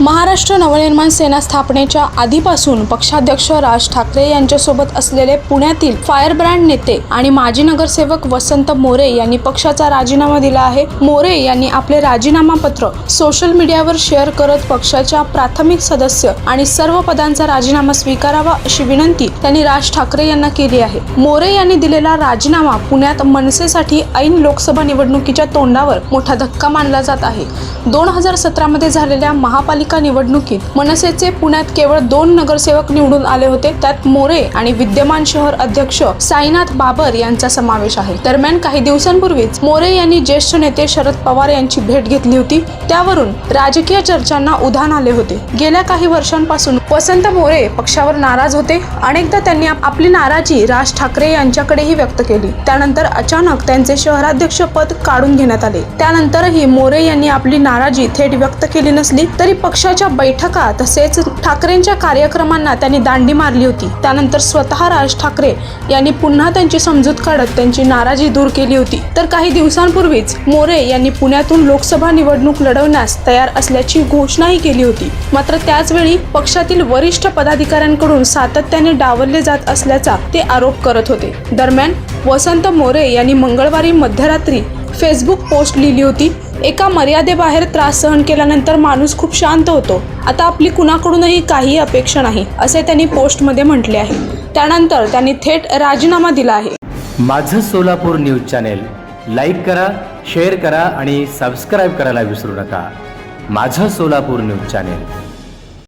महाराष्ट्र नवनिर्माण सेना स्थापनेच्या आधीपासून पक्षाध्यक्ष राज ठाकरे यांच्यासोबत असलेले पुण्यातील फायरब्रँड नेते आणि माजी नगरसेवक वसंत मोरे यांनी पक्षाचा राजीनामा दिला आहे. मोरे यांनी आपले राजीनामा पत्र सोशल मीडियावर शेअर करत पक्षाच्या प्राथमिक सदस्य आणि सर्व पदांचा राजीनामा स्वीकारावा अशी विनंती त्यांनी राज ठाकरे यांना केली आहे. मोरे यांनी दिलेला राजीनामा पुण्यात मनसेसाठी ऐन लोकसभा निवडणुकीच्या तोंडावर मोठा धक्का मानला जात आहे. दोन हजार सतरामध्ये झालेल्या महापालिका निवडणुकीत मनसेचे पुण्यात केवळ दोन नगरसेवक निवडून आले होते. त्यात मोरे आणि विद्यमान शहर अध्यक्ष साईनाथ बाबर यांचा समावेश आहे. दरम्यान काही दिवसांपूर्वीच मोरे यांनी ज्येष्ठ नेते शरद पवार यांची भेट घेतली होती. त्यावरून राजकीय चर्चांना उधाण आले होते. गेल्या काही वर्षांपासून वसंत मोरे पक्षावर नाराज होते. अनेकदा त्यांनी आपली नाराजी राज ठाकरे यांच्याकडेही व्यक्त केली. त्यानंतर अचानक त्यांचे शहराध्यक्ष पद काढून घेण्यात आले. त्यानंतरही मोरे यांनी आपली नाराजी थेट व्यक्त केली नसली तरी पक्ष पक्षाच्या बैठका तसेच ठाकरेंच्या कार्यक्रमांना त्यांनी दांडी मारली होती. त्यानंतर स्वतः राज ठाकरे यांनी पुन्हा त्यांची समजूत काढत त्यांची नाराजी दूर केली होती. तर काही दिवसांपूर्वीच मोरे यांनी पुण्यातून लोकसभा निवडणूक लढवण्यास तयार असल्याची घोषणाही केली होती. मात्र त्याचवेळी पक्षातील वरिष्ठ पदाधिकाऱ्यांकडून सातत्याने डावलले जात असल्याचा ते आरोप करत होते. दरम्यान वसंत मोरे यांनी मंगळवारी मध्यरात्री फेसबुक पोस्ट लिहिली होती. एका मर्यादेबाहेर त्रास सहन केल्यानंतर माणूस खूप शांत होतो. आता आपली कुणाकडूनही काही अपेक्षा नाही असे त्यांनी पोस्टमध्ये म्हटले आहे. त्यानंतर त्यांनी थेट राजीनामा दिला आहे. माझं सोलापूर न्यूज चॅनेल लाईक करा शेअर करा आणि सबस्क्राईब करायला विसरू नका. माझं सोलापूर न्यूज चॅनेल.